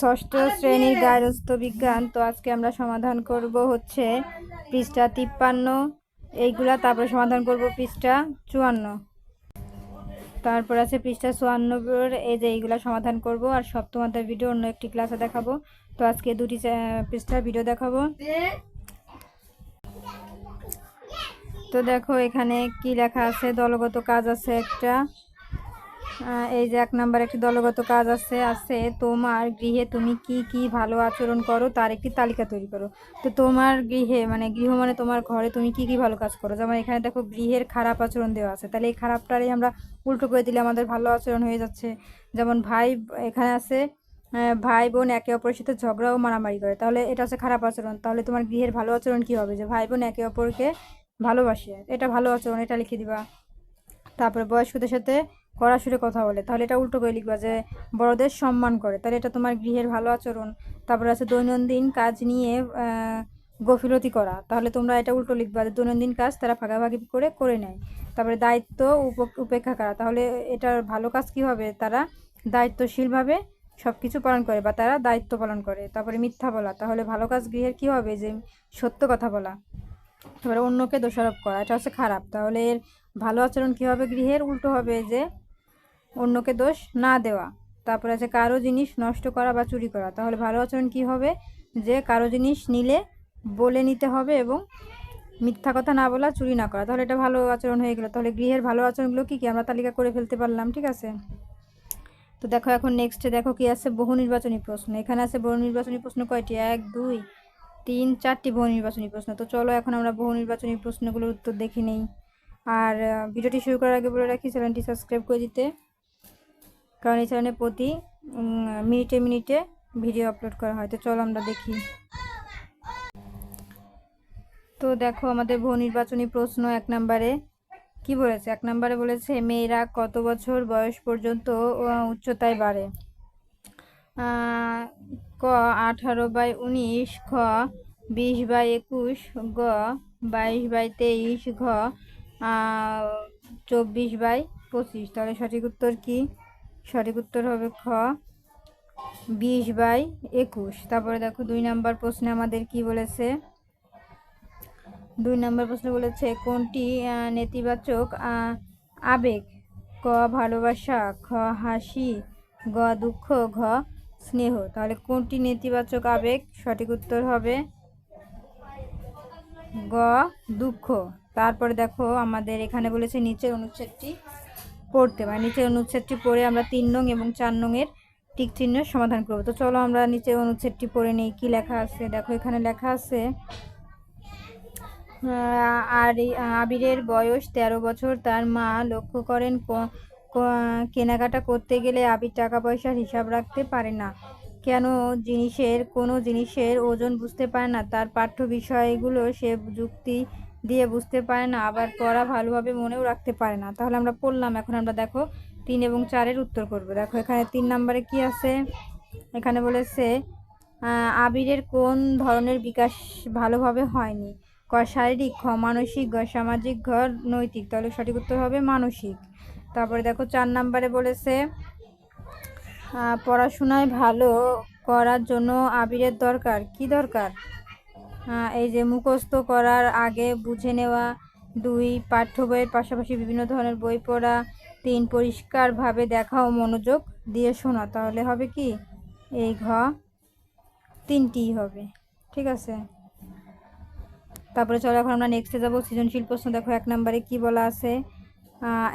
ষষ্ঠ শ্রেণির গার্হস্থ্য বিজ্ঞান তো আজকে আমরা সমাধান করব হচ্ছে পৃষ্ঠা তিপ্পান্ন। এইগুলা তারপরে সমাধান করব পৃষ্ঠা চুয়ান্ন। তারপর আছে পৃষ্ঠা চুয়ান্নর এই যে এইগুলা সমাধান করব। আর সপ্তমাদের ভিডিও অন্য একটি ক্লাসে দেখাবো। তো আজকে দুটি পৃষ্ঠার ভিডিও দেখাবো। তো দেখো এখানে কি লেখা আছে দলগত কাজ আছে একটা। এই যে এক নাম্বার একটি দলগত কাজ আছে আছে তোমার গৃহে তুমি কি কি ভালো আচরণ করো তার একটি তালিকা তৈরি করো। তো তোমার গৃহে মানে গৃহ মানে তোমার ঘরে তুমি কি কি ভালো কাজ করো? যেমন এখানে দেখো গৃহের খারাপ আচরণ দেওয়া আছে। তাহলে এই খারাপটারই আমরা উল্টো করে দিলে আমাদের ভালো আচরণ হয়ে যাচ্ছে। যেমন ভাই, এখানে আছে ভাই বোন একে অপরের সাথে ঝগড়া ও মারামারি করে। তাহলে এটা হচ্ছে খারাপ আচরণ। তাহলে তোমার গৃহের ভালো আচরণ কি হবে? যে ভাই বোন একে অপরকে ভালোবাসে। এটা ভালো আচরণ, এটা লিখে দিবা। তারপরে বয়স্কদের সাথে কড়া সুরে কথা বলে, তাহলে এটা উল্টো করে লিখবা যে বড়দের সম্মান করে। তাহলে এটা তোমার গৃহের ভালো আচরণ, তারপরে আছে দৈনন্দিন কাজ নিয়ে গফিলতি করা। তাহলে তোমরা এটা উল্টো লিখবা যে দৈনন্দিন কাজ তারা ভাগাভাগি করে করে নেয়। তারপরে দায়িত্ব উপ- উপেক্ষা করা। তাহলে এটার ভালো কাজ কি হবে? তারা দায়িত্বশীলভাবে সব কিছু পালন করে বা তারা দায়িত্ব পালন করে। তারপরে মিথ্যা বলা। তাহলে ভালো কাজ গৃহের কী হবে? যে সত্য কথা বলা। তারপরে অন্যকে দোষারোপ করা। এটা হচ্ছে খারাপ। তাহলে এর ভালো আচরণ কী হবে? গৃহের। উল্টো হবে যে অন্যকে দোষ না দেওয়া। তারপরে আছে কারও জিনিস নষ্ট করা বা চুরি করা। তাহলে ভালো আচরণ কী হবে? যে কারও জিনিস নিলে বলে নিতে হবে এবং মিথ্যা কথা না বলা, চুরি না করা। তাহলে এটা ভালো আচরণ হয়ে গেলো। তাহলে গৃহের ভালো আচরণগুলো কী কী? আমরা তালিকা করে ফেলতে পারলাম, ঠিক আছে? তো দেখো এখন নেক্সটে দেখো কি আছে? বহু নির্বাচনী প্রশ্ন। এখানে আছে বহু নির্বাচনী প্রশ্ন কয়টি? এক, দুই, তিন, চারটি বহু নির্বাচনী প্রশ্ন। তো চলো এখন আমরা বহু নির্বাচনী প্রশ্নগুলোর উত্তর দেখে নেই। আর ভিডিওটি শুরু করার আগে বলে রাখি, চ্যানেলটি সাবস্ক্রাইব করে দিতে। কারণ এই চ্যানেলে প্রতি মিনিটে মিনিটে ভিডিও আপলোড করা হয়। তো চলো আমরা দেখি। তো দেখো আমাদের বহু নির্বাচনী প্রশ্ন এক নম্বরে। কি বলেছে? এক নম্বরে বলেছে, মেয়েরা কত বছর বয়স পর্যন্ত উচ্চতায় বাড়ে? ক, আঠারো বাই উনিশ, খ, বিশ বাই একুশ, গ, বাইশ বাই তেইশ, ঘ চব্বিশ বাই পঁচিশ। তাহলে সঠিক উত্তর কি? সঠিক উত্তর হবে খ। বিশ বাই একুশ। তারপরে দেখো দুই নাম্বার প্রশ্নে আমাদের কি বলেছে? দুই নম্বর প্রশ্ন বলেছে, কোনটি নেতিবাচক আবেগ? ক, ভালোবাসা, খ, হাসি, গ, দুঃখ, ঘ, স্নেহ। তাহলে কোনটি নেতিবাচক আবেগ? সঠিক উত্তর হবে গ, দুঃখ। তারপরে দেখো আমাদের এখানে বলেছে নিচের অনুচ্ছেদটি। পড়তে মানে নিচের অনুচ্ছেদটি পড়ে আমরা তিন নং এবং চার নংয়ের টিক চিহ্নের সমাধান করব। তো চলো আমরা নিচের অনুচ্ছেদটি পড়ে নেই, কি লেখা আছে? দেখো, এখানে লেখা আছে আর, আবিরের বয়স তেরো বছর, তার মা লক্ষ্য করেন কেনাকাটা করতে গেলে আবির টাকা পয়সার হিসাব রাখতে পারে না। কেন জিনিসের, কোনো জিনিসের ওজন বুঝতে পারে না। তার পাঠ্য বিষয়গুলো সে যুক্তি দিয়ে বুঝতে পারে না, আবার পড়া ভালোভাবে মনেও রাখতে পারে না। তাহলে আমরা পড়লাম, এখন আমরা দেখো তিন এবং চারের উত্তর করব। দেখো এখানে তিন নম্বরে কি আছে? এখানে বলেছে আবিরের কোন ধরনের বিকাশ ভালোভাবে হয়নি? ক, শারীরিক, খ, মানসিক, গ, সামাজিক, ঘ, নৈতিক। তাহলে সঠিক উত্তর হবে মানসিক। তারপরে দেখো চার নাম্বারে বলেছে পড়াশোনায় ভালো করার জন্য আবিরের দরকার। কি দরকার? এই যে মুখস্থ করার আগে বুঝে নেওয়া, দুই, পাঠ্য বইয়ের পাশাপাশি বিভিন্ন ধরনের বই পড়া, তিন, পরিষ্কারভাবে দেখা ও মনোযোগ দিয়ে শোনা, তাহলে হবে কি? এই ঘ, তিনটিই হবে, ঠিক আছে? তারপরে চলো এখন আমরা নেক্সটে যাব, সৃজনশীল প্রশ্ন, দেখো এক নম্বরে কি বলা আছে?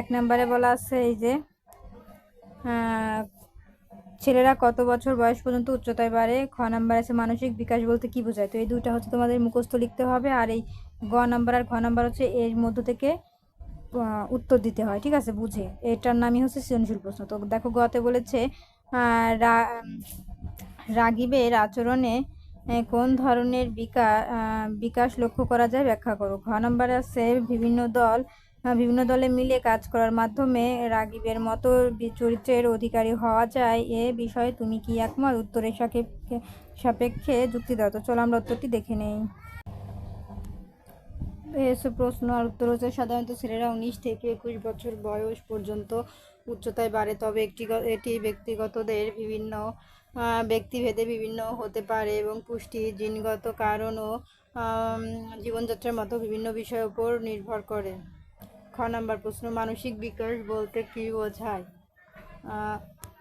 এক নম্বরে বলা আছে এই যে ছেলেরা কত বছর বয়স পর্যন্ত উচ্চতায় বাড়ে? খ নাম্বার আছে মানসিক বিকাশ বলতে কি বোঝায়? তো এই দুইটা হচ্ছে তোমাদের মুখস্থ লিখতে হবে, আর এই গ নাম্বার আর ঘ নাম্বার হচ্ছে এর মধ্য থেকে উত্তর দিতে হয়, ঠিক আছে? বুঝে। এটার নামই হচ্ছে সৃজনশীল প্রশ্ন। তো দেখো গতে বলেছে রাগিবের আচরণে কোন ধরনের বিকাশ বিকাশ লক্ষ্য করা যায় ব্যাখ্যা করো। ঘ নম্বরে আছে বিভিন্ন দল বিভিন্ন দলে মিলে কাজ করার মাধ্যমে রাগিবের মতো চরিত্রের অধিকারী হওয়া যায়। এ বিষয়ে তুমি কি একমত? উত্তরের সাপেক্ষে সাপেক্ষে যুক্তি দাও। তো চলো আমরা উত্তরটি দেখে নেই। এসব প্রশ্ন, আর উত্তর হচ্ছে সাধারণত ছেলেরা উনিশ থেকে একুশ বছর বয়স পর্যন্ত উচ্চতায় বাড়ে, তবে একটি এটি ব্যক্তিগতদের বিভিন্ন ব্যক্তিভেদে বিভিন্ন হতে পারে এবং পুষ্টি, জিনগত কারণ ও জীবনযাত্রার মতো বিভিন্ন বিষয়ের উপর নির্ভর করে। খ নাম্বার প্রশ্ন মানসিক বিকাশ বলতে কী বোঝায়?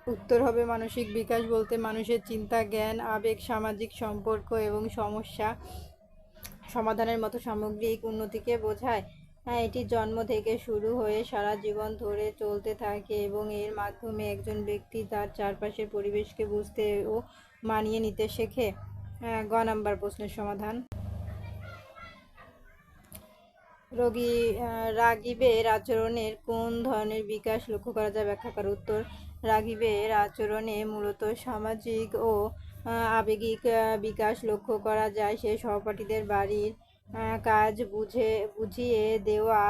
উত্তর হবে মানসিক বিকাশ বলতে মানুষের চিন্তা জ্ঞান আবেগ সামাজিক সম্পর্ক এবং সমস্যা সমাধানের মতো সামগ্রিক উন্নতিকে বোঝায়। হ্যাঁ, এটি জন্ম থেকে শুরু হয়ে সারা জীবন ধরে চলতে থাকে এবং এর মাধ্যমে একজন ব্যক্তি তার চারপাশের পরিবেশকে বুঝতে ও মানিয়ে নিতে শেখে। আহ, গ নাম্বার প্রশ্নের সমাধান। রোগী রাগীবের আচরণের কোন ধরনের বিকাশ লক্ষ্য করা যায়? ব্যাখ্যা করার উত্তর রাগীবের আচরণে মূলত সামাজিক ও আবেগিক বিকাশ লক্ষ্য করা যায়। সে সহপাঠীদের বাড়ির কাজ বুঝে, বুঝিয়ে দেওয়া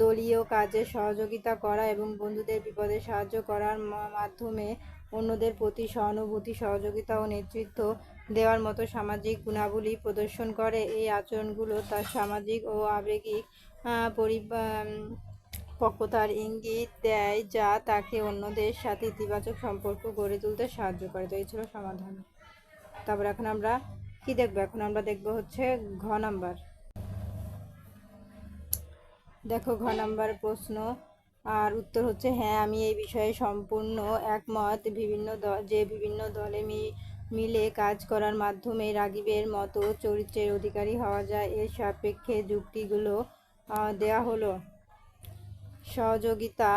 দলীয় কাজে সহযোগিতা করা এবং বন্ধুদের বিপদে সাহায্য করার মাধ্যমে অন্যদের প্রতি সহানুভূতি সহযোগিতা ও নেতৃত্ব দেওয়ার মতো সামাজিক গুণাবলী প্রদর্শন করে। এই আচরণগুলো তার সামাজিক ও আবেগিক পরি- আম, পক্বতার ইঙ্গিত দেয় যা তাকে অন্যদের সাথে ইতিবাচক সম্পর্ক গড়ে তুলতে সাহায্য করে। তো এই ছিল সমাধান। তারপর এখন আমরা কি দেখব? এখন আমরা দেখব হচ্ছে ঘ নাম্বার। দেখো ঘ নাম্বার প্রশ্ন। আর উত্তর হচ্ছে হ্যাঁ আমি এই বিষয়ে সম্পূর্ণ একমত। বিভিন্ন যে বিভিন্ন দলে মিলে কাজ করার মাধ্যমে রাগিবের মতো চরিত্রের অধিকারী হওয়া যায়। এর সাপেক্ষে যুক্তিগুলো দেয়া হলো। সহযোগিতা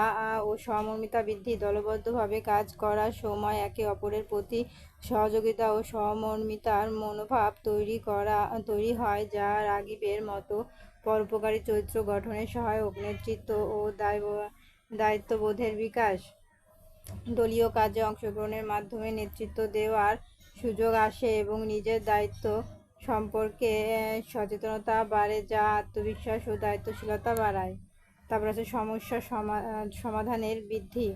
ও সহমর্মিতা বৃদ্ধি, দলবদ্ধভাবে কাজ করার সময় একে অপরের প্রতি সহযোগিতা ও সমর্মিতার মনোভাব তৈরি করা, তৈরি হয়, যা রাগিবের মতো পরোপকারী চরিত্র গঠনে সহায়ক নেতৃত্ব ও দায় দায়িত্ববোধের বিকাশ। দলীয় কাজে অংশগ্রহণের মাধ্যমে নেতৃত্ব দেওয়ার সুযোগ আসে এবং নিজের দায়িত্ব সম্পর্কে সচেতনতা বাড়ে যা আত্মবিশ্বাস ও দায়িত্বশীলতা বাড়ায়। তারপর আছে সমস্যা সমা- সমাধানের বৃদ্ধি।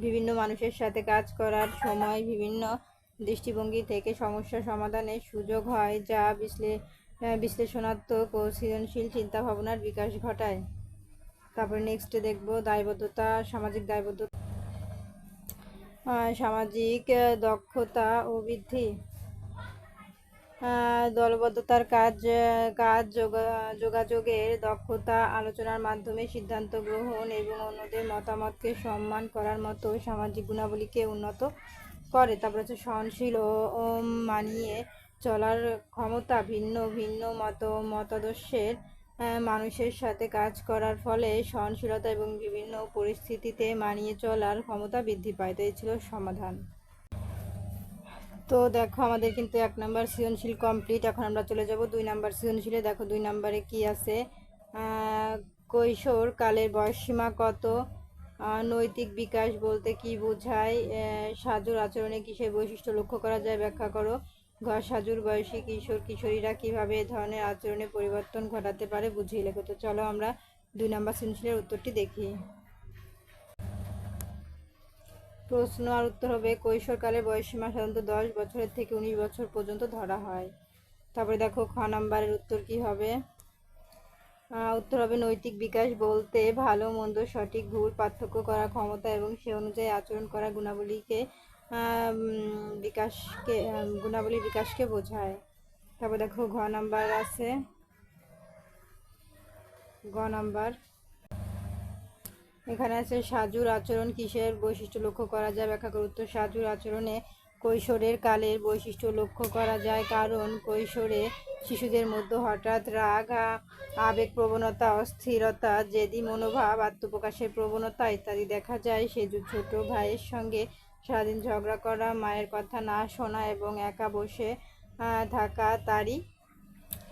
বিভিন্ন মানুষের সাথে কাজ করার সময় বিভিন্ন দৃষ্টিভঙ্গি থেকে সমস্যা সমাধানের সুযোগ হয় যা বিশ্লে বিশ্লেষণাত্মক ও সৃজনশীল চিন্তাভাবনার বিকাশ ঘটায়। তারপর নেক্সট দেখব দায়বদ্ধতা, সামাজিক দায়বদ্ধতা সামাজিক দক্ষতা ও বৃদ্ধি। দলবদ্ধতার কাজ কাজ যোগা- যোগাযোগের দক্ষতা আলোচনার মাধ্যমে সিদ্ধান্ত গ্রহণ এবং অন্যদের মতামতকে সম্মান করার মতো সামাজিক গুণাবলীকে উন্নত করে। তারপর হচ্ছে সহনশীল ও মানিয়ে চলার ক্ষমতা ভিন্ন ভিন্ন মত, মতাদর্শের মানুষের সাথে কাজ করার ফলে সহনশীলতা এবং বিভিন্ন পরিস্থিতিতে মানিয়ে চলার ক্ষমতা বৃদ্ধি পায়। তো এই ছিল সমাধান। তো দেখো আমাদের কিন্তু এক নাম্বার সৃজনশীল কমপ্লিট এখন আমরা চলে যাব দুই নাম্বার সৃজনশীলে। দেখো দুই নাম্বারে কি আছে? কৈশোর কালের বয়সসীমা কত? নৈতিক বিকাশ বলতে কি বোঝায়? সাজুর আচরণে কিসের বৈশিষ্ট্য লক্ষ্য করা যায় ব্যাখ্যা করো। ঘর সাজুর বয়সী কিশোর কিশোরীরা কীভাবে এ ধরনের আচরণে পরিবর্তন ঘটাতে পারে বুঝিয়ে লেখো। তো চলো আমরা দুই নম্বর সৃজনশীলের উত্তরটি দেখি। প্রশ্ন আর উত্তর হবে কৈশোরকালের বয়সসীমা সাধারণত দশ বছরের থেকে উনিশ বছর পর্যন্ত ধরা হয়। তারপরে দেখো, খ নাম্বারের উত্তর কি হবে? উত্তর হবে, নৈতিক বিকাশ বলতে ভালো, মন্দ, সঠিক, ভুল, পার্থক্য করার ক্ষমতা এবং সে অনুযায়ী আচরণ করা গুণাবলীকে বিকাশকে আহ, গুণাবলীর বিকাশকে বোঝায়। তারপর দেখো ঘ নাম্বার আছে। গ নাম্বার। এখানে আছে সাজুর আচরণ কিসের বৈশিষ্ট্য লক্ষ্য করা যায়? ব্যাখ্যা করে উত্তর সাজুর আচরণে কৈশোরের কালের বৈশিষ্ট্য লক্ষ্য করা যায়। কারণ কৈশোরে শিশুদের মধ্যে হঠাৎ রাগ আবেগ প্রবণতা অস্থিরতা জেদি মনোভাব আত্মপ্রকাশের প্রবণতা ইত্যাদি দেখা যায়। সে যে ছোট ভাইয়ের সঙ্গে সারাদিন ঝগড়া করা, মায়ের কথা না শোনা এবং একা বসে থাকা তারই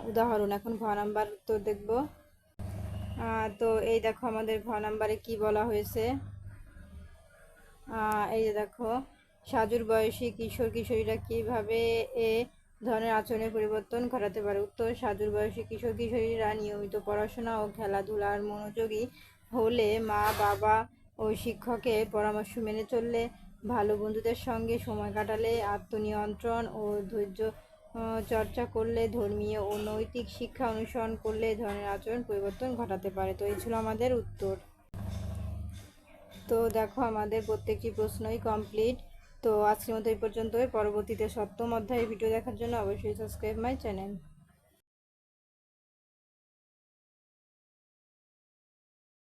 উদাহরণ। এখন ঘ নাম্বার উত্তর দেখব। তো এই দেখো আমাদের ঘ নাম্বারে কি বলা হয়েছে? এই যে দেখো, সাজুর বয়সী কিশোর কিশোরীরা কীভাবে এ ধরনের আচরণের পরিবর্তন ঘটাতে পারে? উত্তর, সাজুর বয়সী কিশোর কিশোরীরা নিয়মিত পড়াশোনা ও খেলাধুলার মনোযোগী হলে মা, বাবা ও শিক্ষকের পরামর্শ মেনে চললে ভালো বন্ধুদের সঙ্গে সময় কাটালে আত্মনিয়ন্ত্রণ ও ধৈর্য চর্চা করলে ধর্মীয় ও নৈতিক শিক্ষা অনুসরণ করলে এ ধরনের আচরণ পরিবর্তন ঘটাতে পারে। তো এই ছিল আমাদের উত্তর। তো দেখো, আমাদের প্রত্যেকটি প্রশ্নই কমপ্লিট তো আজকের মতো এই পর্যন্তই। পরবর্তীতে সপ্তম অধ্যায়ের ভিডিও দেখার জন্য অবশ্যই সাবস্ক্রাইব মাই চ্যানেল